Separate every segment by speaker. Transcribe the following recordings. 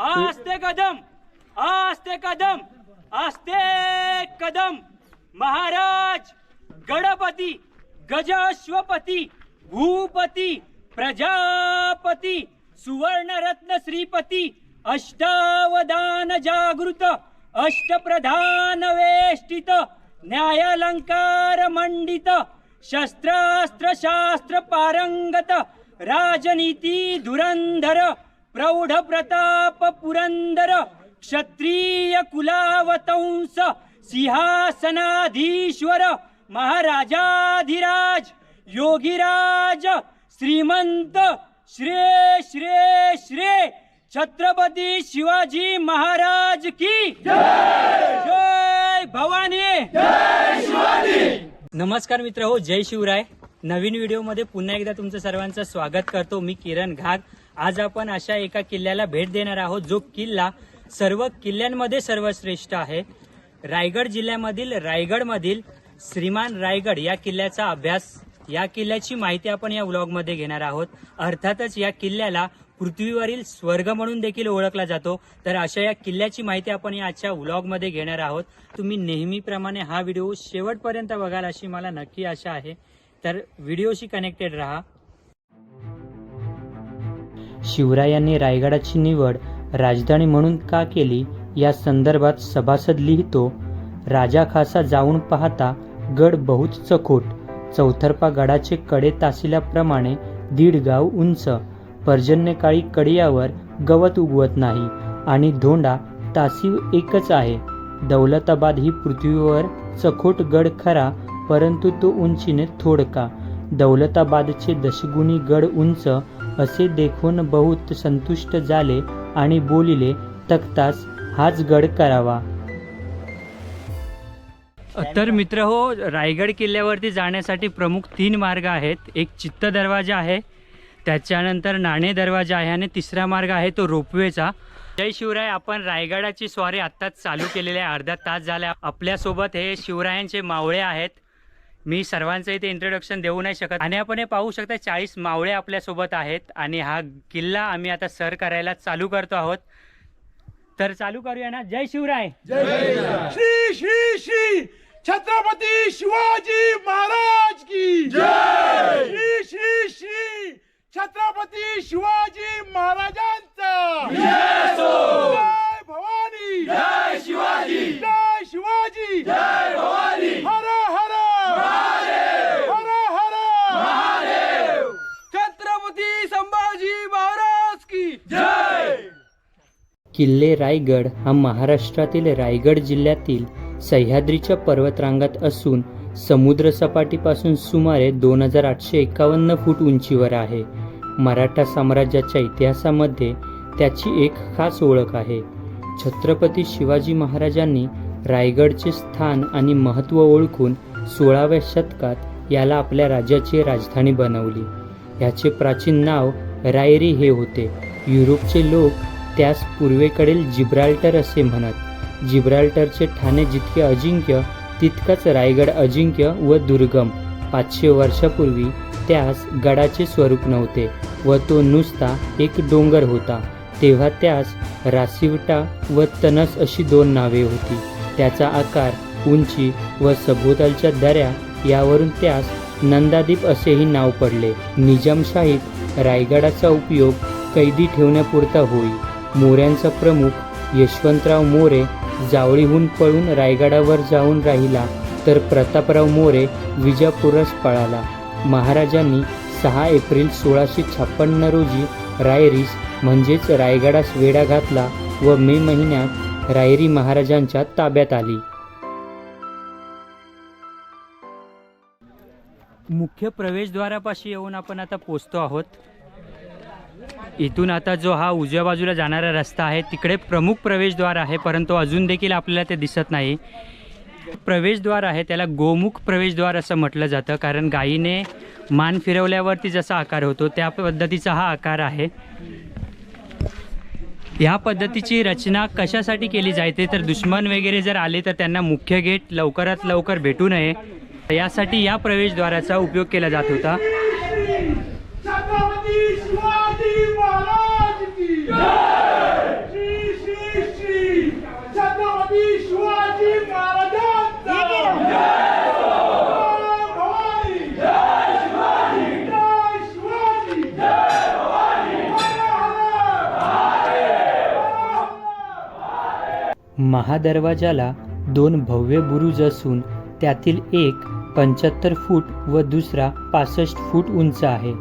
Speaker 1: आस्ते कदम आस्ते कदम आस्ते कदम. महाराज गणपती गजाश्वपती भूपती प्रजापती सुवर्णरत्न श्रीपती अष्टावधान जागृत अष्टप्रधान वेष्टित न्यायालंकार मंडित शस्त्रास्त्र शास्त्र पारंगत राजनीती धुरंधर प्रौढ प्रताप पुरंदर क्षत्रिय कुलावतंस सिंहासनाधीश्वर महाराजाधिराज योगीराज श्रीमंत श्रे श्रे श्रे छत्रपती शिवाजी महाराज की जय भवानी. नमस्कार मित्र हो जय शिवराय. नवीन व्हिडिओमध्ये पुन्हा एकदा तुमचं सर्वांचं स्वागत करतो. मी किरण घाग आज आपण अशा एका किल्ल्याला भेट देणार आहोत जो किल्ला सर्व किल्ल्यांमध्ये सर्वश्रेष्ठ आहे. रायगड जिल्ह्यामधील रायगडमधील श्रीमान रायगड या किल्ल्याचा अभ्यास या किल्ल्याची माहिती आपण या व्लॉगमध्ये घेणार आहोत. अर्थातच या किल्ल्याला पृथ्वीवरील स्वर्ग म्हणून देखील ओळखला जातो. तर अशा या किल्ल्याची माहिती आपण या आजच्या व्लॉगमध्ये घेणार आहोत. तुम्ही नेहमीप्रमाणे हा व्हिडिओ शेवटपर्यंत बघाल अशी मला नक्की आशा आहे. तर व्हिडिओशी कनेक्टेड राहा. शिवरायांनी रायगडाची निवड राजधानी म्हणून का केली? या संदर्भात सभासद लिहितो राजा खासा जाऊन पाहता गड बहुत चकोट. चौथरपा गडाचे कडे तासिल्याप्रमाणे दीड गाव उंच. पर्जन्यकाळी कडियावर गवत उगवत नाही आणि धोंडा तासी एकच आहे. दौलताबाद ही पृथ्वीवर चखोट गड खरा परंतु तो उंचीने थोडका. दौलताबादचे दशगुणी गड उंच असे देखून बहुत संतुष्ट झाले आणि बोलिले तक्तास हाच गड करावा. तर मित्र हो रायगड किल्ल्यावरती जाण्यासाठी प्रमुख तीन मार्ग आहेत. एक चित्त दरवाजा आहे त्याच्यानंतर नाणे दरवाजा आहे आणि तिसरा मार्ग आहे तो रोपवेचा. जय शिवराय आपण रायगडाची स्वारी आत्ताच चालू केलेली आहे. अर्धा तास झाला आपल्यासोबत हे शिवरायांचे मावळे आहेत. मी सर्वांचं इथे इंट्रोडक्शन देऊ नाही शकत. आणि आपण हे पाहू शकता चाळीस मावळे आपल्यासोबत आहेत आणि हा किल्ला आम्ही आता सर करायला चालू करतो आहोत. तर चालू करूया ना. जय शिवराय.
Speaker 2: श्री श्री श्री छत्रपती शिवाजी महाराज की जय. श्री श्री श्री छत्रपती शिवाजी महाराजांचा. जय भवानी. जय शिवाजी. जय शिवाजी. जय भवानी हर हर हर हर छत्रपती संभाजी महाराज की जय
Speaker 3: किल्ले रायगड हा महाराष्ट्रातील रायगड जिल्ह्यातील सह्याद्रीच्या पर्वतरांगात असून समुद्रसपाटीपासून सुमारे दोन हजार आठशे एकावन्न फूट उंचीवर आहे. मराठा साम्राज्याच्या इतिहासामध्ये त्याची एक खास ओळख आहे. छत्रपती शिवाजी महाराजांनी रायगडचे स्थान आणि महत्त्व ओळखून सोळाव्या शतकात याला आपल्या राज्याची राजधानी बनवली. ह्याचे प्राचीन नाव रायरी हे होते. युरोपचे लोक त्यास पूर्वेकडील जिब्राल्टर असे म्हणत. जिब्राल्टरचे ठाणे जितके अजिंक्य तितकाच रायगड अजिंक्य व दुर्गम. पाचशे वर्षापूर्वी त्यास गडाचे स्वरूप नव्हते व तो नुसता एक डोंगर होता. तेव्हा त्यास रासिवटा व तनस अशी दोन नावे होती. त्याचा आकार उंची व सभोवतालच्या दऱ्या यावरून त्यास नंदादीप असेही नाव पडले. निजामशाहीत रायगडाचा उपयोग कैदी ठेवण्यापुरता होई. मोऱ्यांचा प्रमुख यशवंतराव मोरे जावळीहून पळून रायगडावर जाऊन राहिला तर प्रतापराव मोरे विजापुरास पळाला. महाराजांनी सहा एप्रिल सोळाशे छप्पन्न रोजी रायरीस म्हणजेच रायगडास वेढा घातला व मे महिन्यात रायरी महाराजांच्या ताब्यात आली. मुख्य प्रवेशद्वारापाशी येऊन आपण आता पोचतो आहोत. इथून आता जो हा उजव्या बाजूला जाणारा रस्ता आहे तिकडे प्रमुख प्रवेशद्वार आहे परंतु अजून देखील आपल्याला ते दिसत नाही. प्रवेशद्वार आहे त्याला गोमुख प्रवेशद्वार असं म्हटलं जातं कारण गायीने मान फिरवल्यावरती जसा आकार होतो त्या पद्धतीचा हा आकार आहे. ह्या पद्धतीची रचना कशासाठी केली जायते तर दुश्मन वगैरे जर आले तर त्यांना मुख्य गेट लवकरात लवकर भेटू नये. यासाठी या प्रवेशद्वाराचा उपयोग केला जात होता.
Speaker 1: महादरवाजाला दोन भव्य बुरुज असून त्यातील एक पंच्याहत्तर फूट व दुसरा पासष्ट फूट उंच आहे.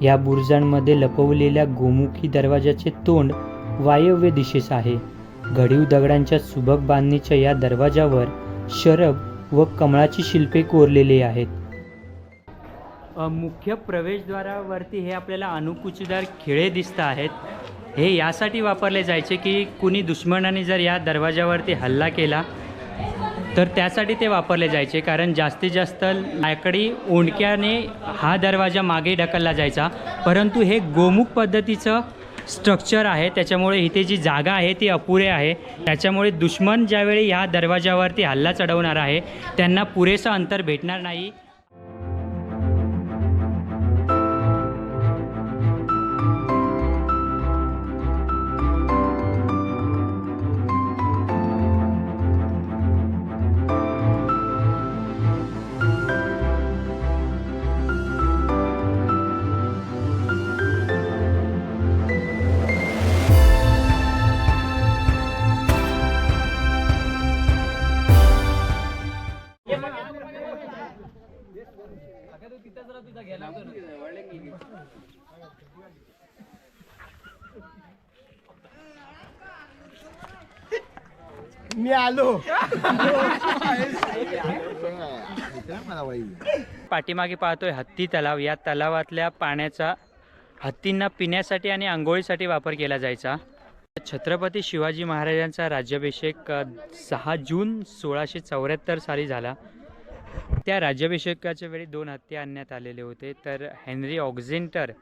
Speaker 1: या बुरुजांमध्ये लपवलेल्या गोमुखी दरवाजाचे तोंड वायव्य दिशेस आहे. घडीव दगडांच्या सुबक बांधणीच्या या दरवाजावर शरब व कमळाची शिल्पे कोरलेली आहेत. मुख्य प्रवेशद्वारावरती हे आपल्याला अणुकुचीदार खिळे दिसत आहेत. हे यासाठी वापरले जायचे की कुणी दुश्मनाने जर या दरवाजावरती हल्ला केला तर त्यासाठी ते वापरले जायचे. कारण जास्तीत जास्त लाकडी ओंडक्याने हा दरवाजा मागे ढकलला जायचा. परंतु हे गोमुख पद्धतीचं स्ट्रक्चर आहे. त्याच्यामुळे इथे जी जागा आहे ती अपुरे आहे. त्याच्यामुळे दुश्मन ज्यावेळी ह्या दरवाजावरती हल्ला चढवणार आहे त्यांना पुरेसं अंतर भेटणार नाही.
Speaker 4: मी आलो.
Speaker 1: पाठीमागे पाहतोय हत्ती तलाव. या तलावातल्या पाण्याचा हत्तींना पिण्यासाठी आणि आंघोळीसाठी वापर केला जायचा. छत्रपती शिवाजी महाराजांचा राज्याभिषेक सहा जून सोळाशे चौऱ्याहत्तर साली झाला. त्या राज्याभिषेकाच्या वेळी दोन हत्ती आणण्यात आलेले होते. तर हेनरी ऑक्झेंटर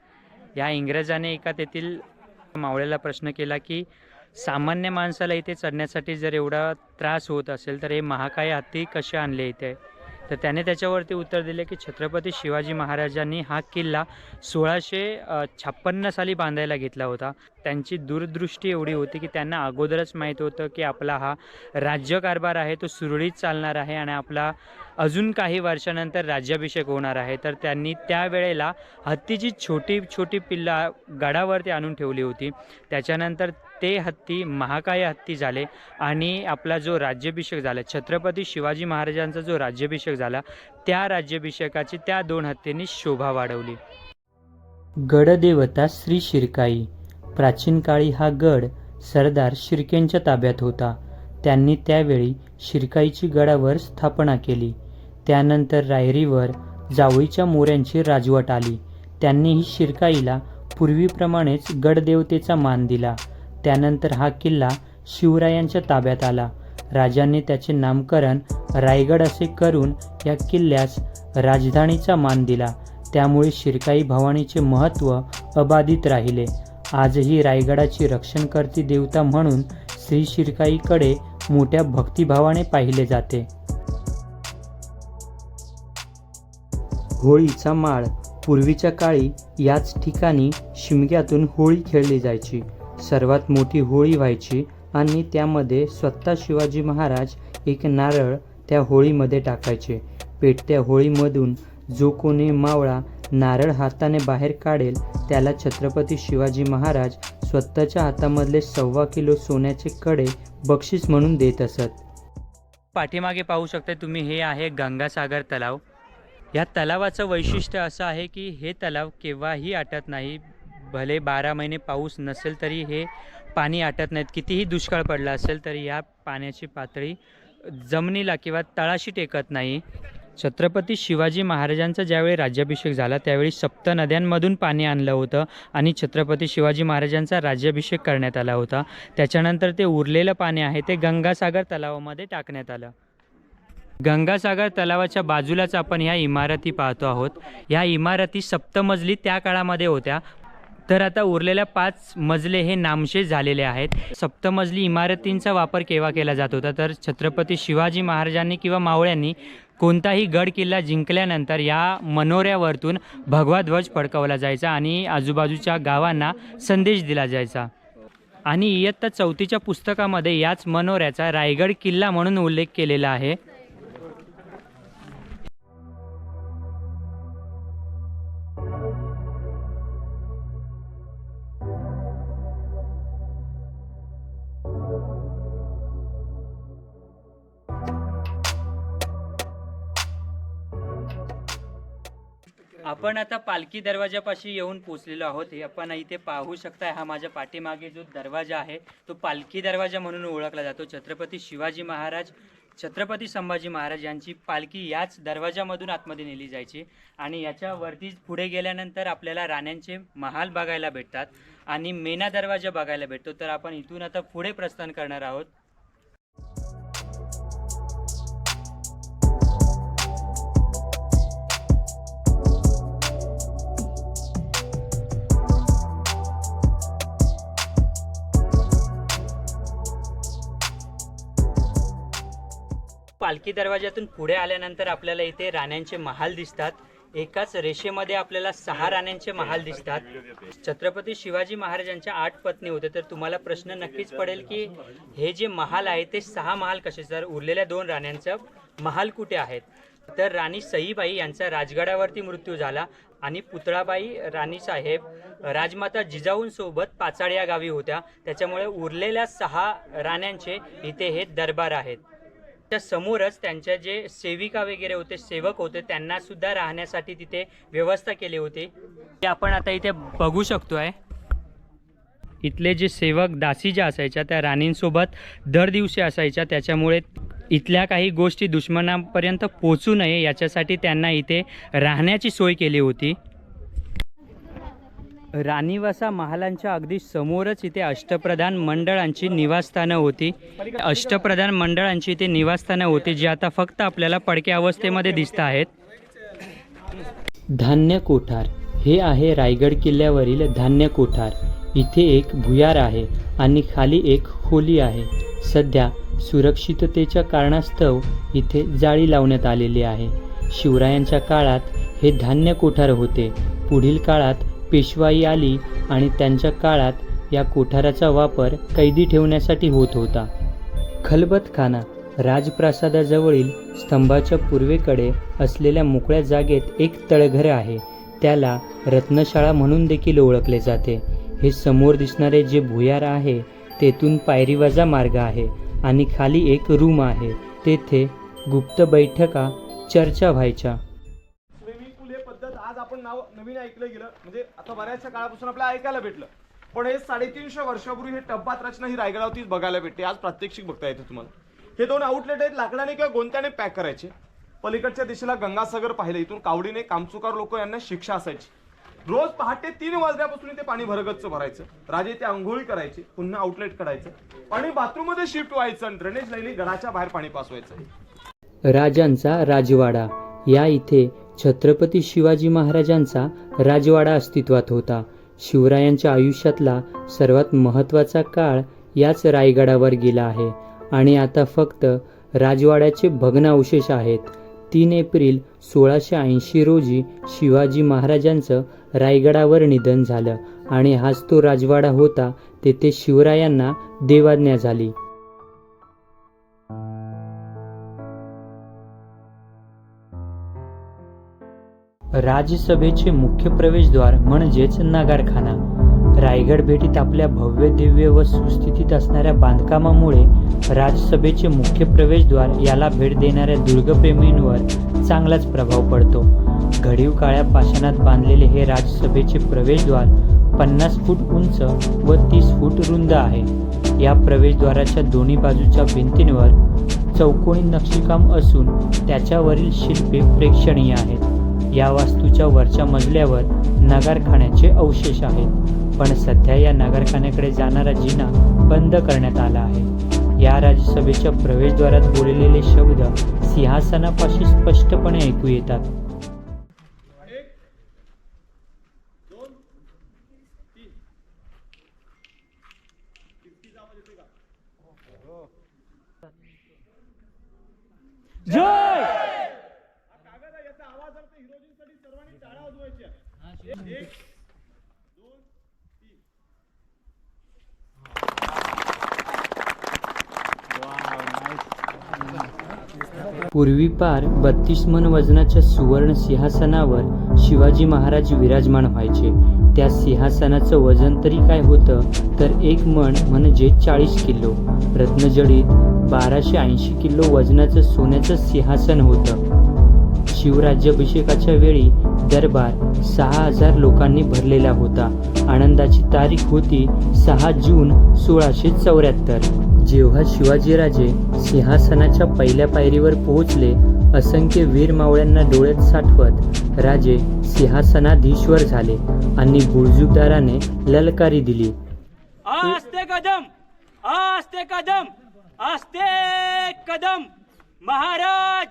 Speaker 1: या इंग्रजाने एका तेथील मावळ्याला प्रश्न केला की सामान्य माणसाला इथे चढण्यासाठी जर एवढा त्रास होत असेल तर हे महाकाय हत्ती कसे आणले इथे? तर त्याने त्याच्यावरती उत्तर दिले की छत्रपती शिवाजी महाराजांनी हा किल्ला सोळाशे छप्पन्न साली बांधायला घेतला होता. त्यांची दूरदृष्टी एवढी होती की त्यांना अगोदरच माहीत होतं की आपला हा राज्यकारभार आहे तो सुरळीत चालणार आहे आणि आपला अजून काही वर्षानंतर राज्याभिषेक होणार आहे. तर त्यांनी त्यावेळेला हत्तीची छोटी छोटी पिल्ला गडावरती आणून ठेवली होती. त्याच्यानंतर ते हत्ती महाकाय हत्ती झाले आणि आपला जो राज्याभिषेक झाला छत्रपती शिवाजी महाराजांचा जो राज्याभिषेक झाला त्या राज्याभिषेकाची त्या दोन हत्तींनी शोभा वाढवली. गडदेवता श्री शिरकाई. प्राचीन काळी हा गड सरदार शिर्केंच्या ताब्यात होता. त्यांनी त्यावेळी शिरकाईची गडावर स्थापना केली. त्यानंतर रायरीवर जावळीच्या मोऱ्यांची राजवट आली. त्यांनीही शिरकाईला पूर्वीप्रमाणेच गडदेवतेचा मान दिला. त्यानंतर हा किल्ला शिवरायांच्या ताब्यात आला. राजांनी त्याचे नामकरण रायगड असे करून या किल्ल्यास राजधानीचा मान दिला. त्यामुळे शिरकाई भवानीचे महत्त्व अबाधित राहिले. आजही रायगडाची रक्षणकर्ती देवता म्हणून श्री शिरकाईकडे मोठ्या भक्तिभावाने पाहिले जाते. होळीचा माळ पूर्वीच्या काळी याच ठिकाणी शिमग्यातून होळी खेळली जायची. सर्वात मोठी होळी व्हायची आणि त्यामध्ये स्वतः शिवाजी महाराज एक नारळ त्या होळीमध्ये टाकायचे. पेटत्या होळीमधून जो कोणी मावळा नारळ हाताने बाहेर काढेल त्याला छत्रपती शिवाजी महाराज स्वतःच्या हातामधले सव्वा किलो सोन्याचे कडे बक्षीस म्हणून देत असत. पाठीमागे पाहू शकता तुम्ही हे आहे गंगासागर तलाव. या तलावाचं वैशिष्ट्य असं आहे की हे तलाव केव्हाही आटत नाही. भले बारा महिने पाऊस नसेल तरी हे पाणी आटत नाहीत. कितीही दुष्काळ पडला असेल तरी या पाण्याची पातळी जमिनीला किंवा तळाशी टेकत नाही. छत्रपती शिवाजी महाराजांचा ज्यावेळी राज्याभिषेक झाला त्यावेळी सप्त नद्यांमधून पाणी आणलं होतं आणि छत्रपती शिवाजी महाराजांचा राज्याभिषेक करण्यात आला होता. त्याच्यानंतर ते उरलेलं पाणी आहे ते गंगासागर तलावामध्ये टाकण्यात आलं. गंगासागर तलावाच्या बाजूलाच आपण ह्या इमारती पाहतो आहोत. ह्या इमारती सप्तमजली त्या काळामध्ये होत्या. तर आता उरलेल्या पाच मजले हे नामशेष झालेले आहेत. सप्तमजली इमारतींचा वापर केव्हा केला जात होता? तर छत्रपती शिवाजी महाराजांनी किंवा मावळ्यांनी कोणताही गड किल्ला जिंकल्यानंतर या मनोऱ्यावरतून भगवा ध्वज फडकवला जायचा आणि आजूबाजूच्या गावांना संदेश दिला जायचा. आणि इयत्ता चौथीच्या पुस्तकामध्ये याच मनोऱ्याचा रायगड किल्ला म्हणून उल्लेख केलेला आहे.
Speaker 5: आपण आता पालखी दरवाजापाशी येऊन पोचलेलो आहोत. हे आपण इथे पाहू शकता हा माझ्या पाठीमागे जो दरवाजा आहे तो पालखी दरवाजा म्हणून ओळखला जातो. छत्रपती शिवाजी महाराज छत्रपती संभाजी महाराज यांची पालखी याच दरवाजामधून आतमध्ये नेली जायची आणि याच्यावरती पुढे गेल्यानंतर आपल्याला राण्यांचे महाल बघायला भेटतात आणि मेना दरवाजा बघायला भेटतो. तर आपण इथून आता पुढे प्रस्थान करणार आहोत. पालखी दरवाजातून पुढे आल्यानंतर आपल्याला इथे राण्यांचे महाल दिसतात. एकाच रेषेमध्ये आपल्याला सहा राण्यांचे महाल दिसतात. छत्रपती शिवाजी महाराजांच्या आठ पत्नी होते. तर तुम्हाला प्रश्न नक्कीच पडेल की हे जे महाल आहे ते सहा महाल कसे? तर उरलेल्या दोन राण्यांचं महाल कुठे आहेत तर राणी सईबाई यांचा राजगडावरती मृत्यू झाला आणि पुतळाबाई राणी साहेब राजमाता जिजाऊंसोबत पाचाड या गावी होत्या. त्याच्यामुळे उरलेल्या सहा राण्यांचे इथे हे दरबार आहेत. त्या समोरच त्यांच्या जे सेविका वगैरे होते सेवक होते त्यांना सुद्धा राहण्यासाठी तिथे व्यवस्था केली होती. ते आपण आता इथे बघू शकतोय. इथले जे सेवक दासी ज्या असायच्या त्या राणींसोबत दर दिवशी असायच्या. त्याच्यामुळे इथल्या काही गोष्टी दुश्मनांपर्यंत पोचू नये याच्यासाठी त्यांना इथे राहण्याची सोय केली होती. राणीवासा महालांच्या अगदी समोरच इथे अष्टप्रधान मंडळांची निवासस्थानं होती. अष्टप्रधान मंडळांची इथे निवासस्थानं होती जी आता फक्त आपल्याला पडक्या अवस्थेमध्ये दिसत आहेत.
Speaker 1: धान्य कोठार. हे आहे रायगड किल्ल्यावरील धान्य कोठार. इथे एक भुयार आहे आणि खाली एक खोली आहे. सध्या सुरक्षिततेच्या कारणास्तव इथे जाळी लावण्यात आलेली आहे. शिवरायांच्या काळात हे धान्य कोठार होते. पुढील काळात पेशवाई आली आणि त्यांच्या काळात या कोठाराचा वापर कैदी ठेवण्यासाठी होत होता. खलबतखाना राजप्रासादाजवळील स्तंभाच्या पूर्वेकडे असलेल्या मोकळ्या जागेत एक तळघर आहे. त्याला रत्नशाळा म्हणून देखील ओळखले जाते. हे समोर दिसणारे जे भुयार आहे तेथून पायरीवाजा मार्ग आहे आणि खाली एक रूम आहे. तेथे गुप्त बैठका चर्चा व्हायच्या.
Speaker 6: आपण नाव नवीन ऐकलं गेलं म्हणजे आता बऱ्याचशा काळापासून आपल्याला ऐकायला भेटलं. पण हे साडेतीनशे वर्षापूर्वी हे टब्बात रचना ही रायगडावरतीच बघायला भेटते. आज प्रात्यक्षिक बघता येते तुम्हाला. हे दोन आउटलेट आहेत लाकडाने किंवा गोंत्याने पॅक करायचे. पलीकडच्या दिशेला गंगासागर पाहिलं इथून कावडीने कामचुकार लोक यांना शिक्षा असायची. रोज पहाटे तीन वाजल्यापासून ते पाणी भरगच्च भरायचं. राजे ते आंघोळी करायचे पुन्हा आउटलेट करायचं पाणी बाथरूममध्ये शिफ्ट व्हायचं आणि ड्रेनेज लाईनी गडाच्या बाहेर पाणी पासवायचं.
Speaker 1: राजांचा राजवाडा या इथे छत्रपती शिवाजी महाराजांचा राजवाडा अस्तित्वात होता. शिवरायांच्या आयुष्यातला सर्वात महत्त्वाचा काळ याच रायगडावर गेला आहे आणि आता फक्त राजवाड्याचे भग्नावशेष आहेत. तीन एप्रिल सोळाशे ऐंशी रोजी शिवाजी महाराजांचं रायगडावर निधन झालं आणि हाच तो राजवाडा होता तेथे शिवरायांना देवाज्ञा झाली. राज्यसभेचे मुख्य प्रवेशद्वार म्हणजेच नगारखाना. रायगड भेटीत आपल्या भव्य दिव्य व सुस्थितीत असणाऱ्या बांधकामामुळे राजसभेचे मुख्य प्रवेशद्वार याला भेट देणाऱ्या दुर्गप्रेमींवर चांगलाच प्रभाव पडतो. घडीव काळ्या पाषाणात बांधलेले हे राजसभेचे प्रवेशद्वार पन्नास फूट उंच व तीस फूट रुंद आहे. या प्रवेशद्वाराच्या दोन्ही बाजूच्या भिंतींवर चौकोनी नक्षीकाम असून त्याच्यावरील शिल्पे प्रेक्षणीय आहेत. या वास्तूच्या वरच्या मजल्यावर नगारखान्याचे अवशेष आहेत. पण सध्या या नगारखान्याकडे जाणारा जिना बंद करण्यात आला आहे. या राज्यसभेच्या प्रवेशद्वारात बोललेले शब्द सिंहासनापाशी स्पष्टपणे ऐकू येतात.
Speaker 5: जय
Speaker 6: कागद आहे, याचा आवाज अर्थ हिरोजींसाठी सर्वांनी टाळ्या वाजवायच्या एक दोन तीन
Speaker 1: पूर्वीपार बत्तीस मन वजनाच्या सुवर्ण सिंहासनावर शिवाजी महाराज विराजमान व्हायचे. त्या सिंहासनाचं वजन तरी काय होतं? तर एक मन म्हणजे चाळीस किलो. रत्नजडीत बाराशे ऐंशी किलो वजनाचं सोन्याचं सिंहासन होतं. शिवराज्याभिषेकाच्या वेळी दरबार सहा हजार लोकांनी भरलेला होता. आनंदाची तारीख होती सहा जून सोळाशे चौऱ्याहत्तर. जेव्हा शिवाजीराजे सिंहासनाच्या पहिल्या पायरीवर पोहोचले असंख्य वीर मावळ्यांना डोळ्यात साठवत राजे सिंहासनाधीश्वर झाले आणि बुळजुकदाराने ललकारी दिली.
Speaker 7: आस्ते कदम! आस्ते कदम! आस्ते कदम! महाराज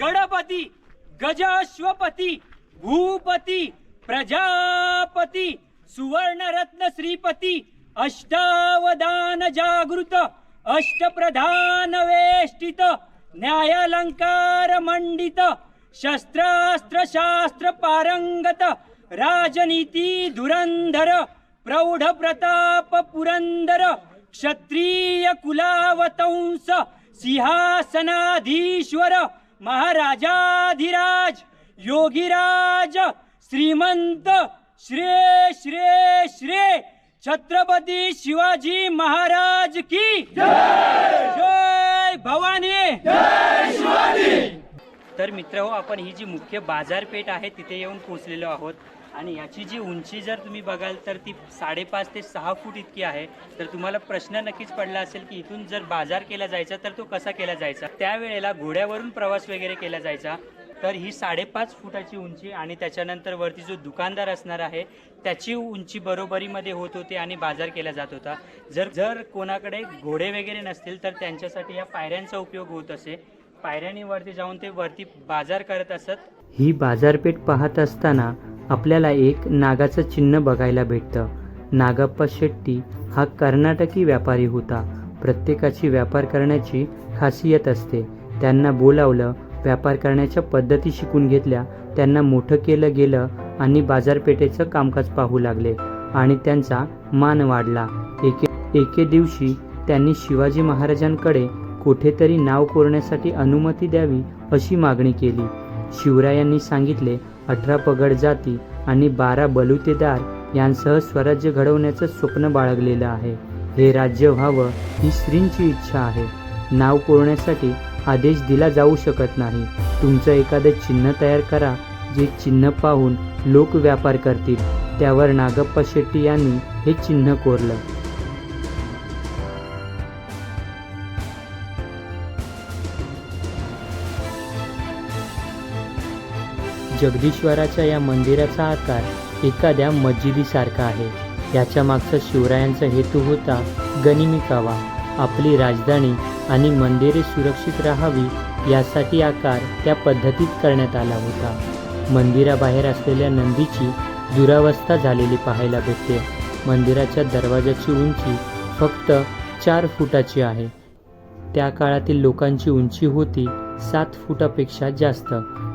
Speaker 7: गणपती! गजाश्वपती भूपती प्रजापती सुवर्णरत्न श्रीपती अष्टावदान जागृत अष्टप्रधान वेष्टित न्यायालंकार मंडित शस्त्रास्त्र शास्त्र पारंगत राजनीती धुरंधर प्रौढ प्रताप पुरंदर क्षत्रिय कुलावतंस सिंहासनाधीश्वर महाराजाधिराज योगीराज श्रीमंत श्रे श्रे श्रे छत्रपती शिवाजी महाराज की जय भवानी. तर मित्र हो आपण ही जी मुख्य बाजारपेठ आहे तिथे येऊन पोहोचलेलो आहोत. आणि याची जी उंची जर तुम्ही बघाल तर ती साडेपाच ते सहा फूट इतकी आहे. तर तुम्हाला प्रश्न नक्कीच पडला असेल की इथून जर बाजार केला जायचा तर तो कसा केला जायचा? त्यावेळेला घोड्यावरून प्रवास वगैरे केला जायचा. तर ही साडेपाच फुटाची उंची आणि त्याच्यानंतर वरती जो दुकानदार असणार आहे त्याची उंची बरोबरीमध्ये होत होती आणि बाजार केला जात होता. जर जर कोणाकडे घोडे वगैरे नसतील तर त्यांच्यासाठी या पायऱ्यांचा उपयोग होत असे. पायऱ्यांनी वरती जाऊन ते वरती बाजार करत असत.
Speaker 1: ही बाजारपेठ पाहत असताना आपल्याला एक नागाचं चिन्ह बघायला भेटतं. नागप्पा शेट्टी हा कर्नाटकी व्यापारी होता. प्रत्येकाची व्यापार करण्याची खासियत असते. त्यांना बोलावलं व्यापार करण्याच्या पद्धती शिकून घेतल्या त्यांना मोठं केलं गेलं आणि बाजारपेठेचं कामकाज पाहू लागले आणि त्यांचा मान वाढला. एके एके दिवशी त्यांनी शिवाजी महाराजांकडे कुठेतरी नाव कोरण्यासाठी अनुमती द्यावी अशी मागणी केली. शिवरायांनी सांगितले अठरा पगड जाती आणि बारा बलुतेदार यांसह स्वराज्य घडवण्याचं स्वप्न बाळगलेलं आहे. हे राज्य व्हावं ही श्रींची इच्छा आहे. नाव कोरण्यासाठी आदेश दिला जाऊ शकत नाही. तुमचं एखादं चिन्ह तयार करा जे चिन्ह पाहून लोक व्यापार करतील. त्यावर नागप्पा शेट्टी यांनी हे चिन्ह कोरलं. जगदीश्वराच्या या मंदिराचा आकार एखाद्या मस्जिदीसारखा आहे. याच्या मागचा शिवरायांचा हेतू होता गनिमिकावा आपली राजधानी आणि मंदिरे सुरक्षित राहावी यासाठी आकार त्या पद्धतीत करण्यात आला होता. मंदिराबाहेर असलेल्या नंदीची दुरावस्था झालेली पाहायला भेटते. मंदिराच्या दरवाजाची उंची फक्त चार फुटाची आहे. त्या काळातील लोकांची उंची होती सात फुटापेक्षा जास्त.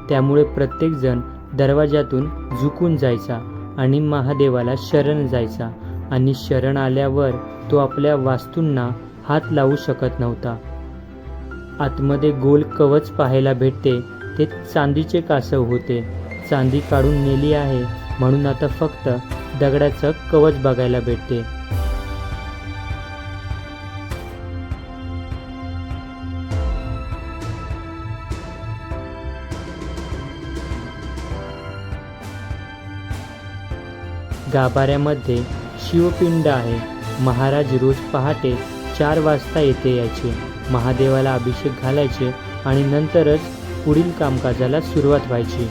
Speaker 1: त्यामुळे प्रत्येकजण दरवाजातून झुकून जायचा आणि महादेवाला शरण जायचा. आणि शरण आल्यावर तो आपल्या वास्तूंना हात लावू शकत नव्हता. आतमध्ये गोल कवच पाहायला भेटते. ते चांदीचे कासव होते. चांदी काढून नेली आहे म्हणून आता फक्त दगडाचं कवच बघायला भेटते. गाभाऱ्यामध्ये शिवपिंड आहे. महाराज रोज पहाटे चार वाजता येथे यायचे. महादेवाला अभिषेक घालायचे आणि नंतरच पुढील कामकाजाला सुरुवात व्हायची.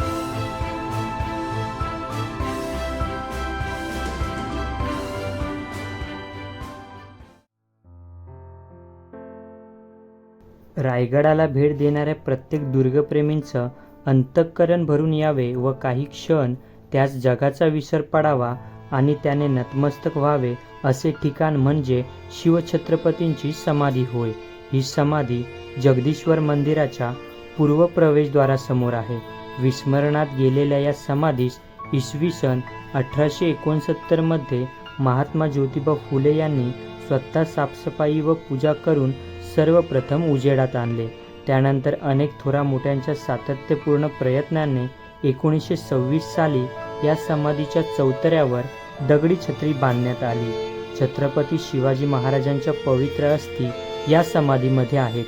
Speaker 1: रायगडाला भेट देणाऱ्या प्रत्येक दुर्गप्रेमींचं अंतःकरण भरून यावे व काही क्षण त्यास जगाचा विसर पडावा आणि त्याने नतमस्तक व्हावे असे ठिकाण म्हणजे शिवछत्रपतींची समाधी होय. ही समाधी जगदीश्वर मंदिराच्या पूर्व प्रवेशद्वारासमोर आहे. विस्मरणात गेलेल्या या समाधीस इसवी सन अठराशे एकोणसत्तरमध्ये महात्मा ज्योतिबा फुले यांनी स्वतः साफसफाई व पूजा करून सर्वप्रथम उजेडात आणले. त्यानंतर अनेक थोरा मोठ्यांच्या सातत्यपूर्ण प्रयत्नांनी एकोणीसशे सव्वीस साली या समाधीच्या चौतऱ्यावर दगडी छत्री बांधण्यात आली. छत्रपती शिवाजी महाराजांच्या पवित्र अस्थी या समाधीमध्ये आहेत.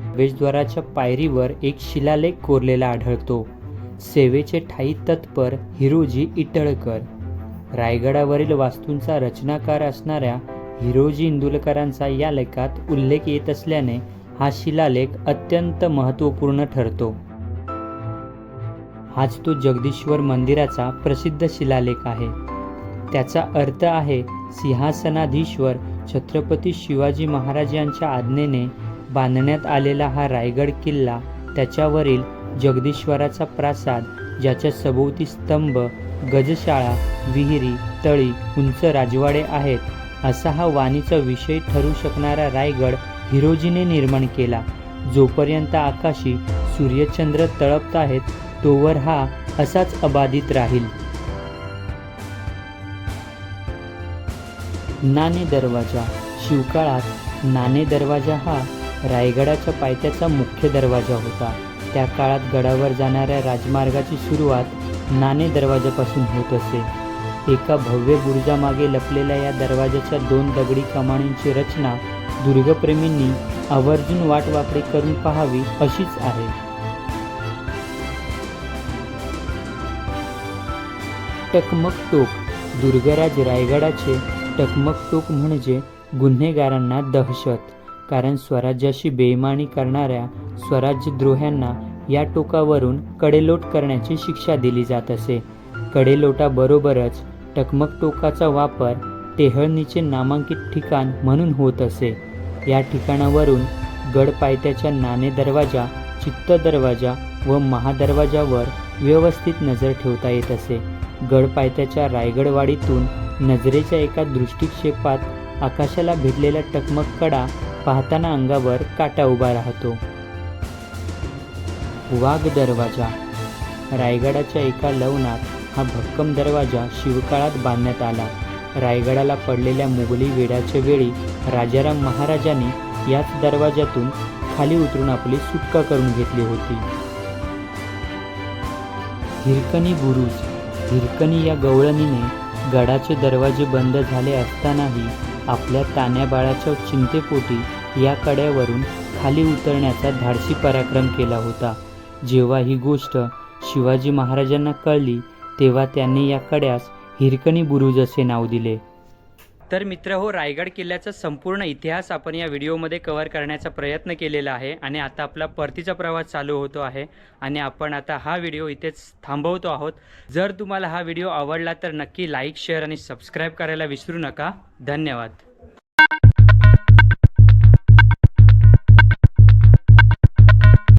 Speaker 1: प्रवेशद्वाराच्या पायरीवर एक शिलालेख कोरलेला आढळतो. सेवेचे ठाई तत्पर हिरोजी इटळकर. रायगडावरील वास्तूंचा रचनाकार असणाऱ्या हिरोजी इंदुलकरांचा या लेखात उल्लेख येत असल्याने हा शिलालेख अत्यंत महत्त्वपूर्ण ठरतो. हाच तो जगदीश्वर मंदिराचा प्रसिद्ध शिलालेख आहे. त्याचा अर्थ आहे सिंहासनाधीश्वर छत्रपती शिवाजी महाराज यांच्या आज्ञेने बांधण्यात आलेला हा रायगड किल्ला त्याच्यावरील जगदीश्वराचा प्रासाद ज्याच्या सभोवती स्तंभ गजशाळा विहिरी तळी उंच राजवाडे आहेत असा हा वाणीचा विषय ठरू शकणारा रायगड हिरोजीने निर्माण केला जोपर्यंत आकाशी सूर्यचंद्र तळपत आहेत तोवर हा असाच अबाधित राहील. नाणे दरवाजा शिवकाळात नाणे दरवाजा हा रायगडाच्या पायथ्याचा मुख्य दरवाजा होता. त्या काळात गडावर जाणाऱ्या राजमार्गाची सुरुवात नाणे दरवाजापासून होत असे. एका भव्य बुरुजामागे लपलेल्या या दरवाजाच्या दोन दगडी कमाणींची रचना दुर्गप्रेमींनी आवर्जून वाटवाकडी करून पाहावी अशीच आहे. टकमक टोक दुर्गराज रायगडाचे टकमक टोक म्हणजे गुन्हेगारांना दहशत. कारण स्वराज्याशी बेईमानी करणाऱ्या स्वराज्यद्रोह्यांना या टोकावरून कडेलोट करण्याची शिक्षा दिली जात असे. कडेलोटाबरोबरच टकमक टोकाचा वापर टेहळणीचे नामांकित ठिकाण म्हणून होत असे. या ठिकाणावरून गड पायथ्याच्या नाणे दरवाजा चित्त दरवाजा व महादरवाजावर व्यवस्थित नजर ठेवता येत असे. गड पायथ्याच्या रायगडवाडीतून नजरेच्या एका दृष्टिक्षेपात आकाशाला भिडलेला टकमक कडा पाहताना अंगावर काटा उभा राहतो. वाघ दरवाजा. रायगडाच्या एका लवणात हा भक्कम दरवाजा शिवकाळात बांधण्यात आला. रायगडाला पडलेल्या मुघली वेढाच्या वेळी राजाराम महाराजांनी याच दरवाजातून खाली उतरून आपली सुटका करून घेतली होती. हिरकणी बुरुज. हिरकणी या गवळणीने गडाचे दरवाजे बंद झाले असतानाही आपल्या तान्या बाळाच्या चिंतेपोटी या कड्यावरून खाली उतरण्याचा धाडसी पराक्रम केला होता. जेव्हा ही गोष्ट शिवाजी महाराजांना कळली तेव्हा त्यांनी या कड्यास हिरकणी बुरुज असे नाव दिले.
Speaker 7: तर मित्र हो रायगड किल्ल्याचा संपूर्ण इतिहास आपण या व्हिडिओमध्ये कव्हर करण्याचा प्रयत्न केलेला आहे आणि आता आपला परतीचा प्रवास चालू होतो आहे आणि आपण आता हा व्हिडिओ इथेच थांबवतो आहोत. जर तुम्हाला हा व्हिडिओ आवडला तर नक्की लाईक शेअर आणि सबस्क्राईब करायला विसरू नका. धन्यवाद.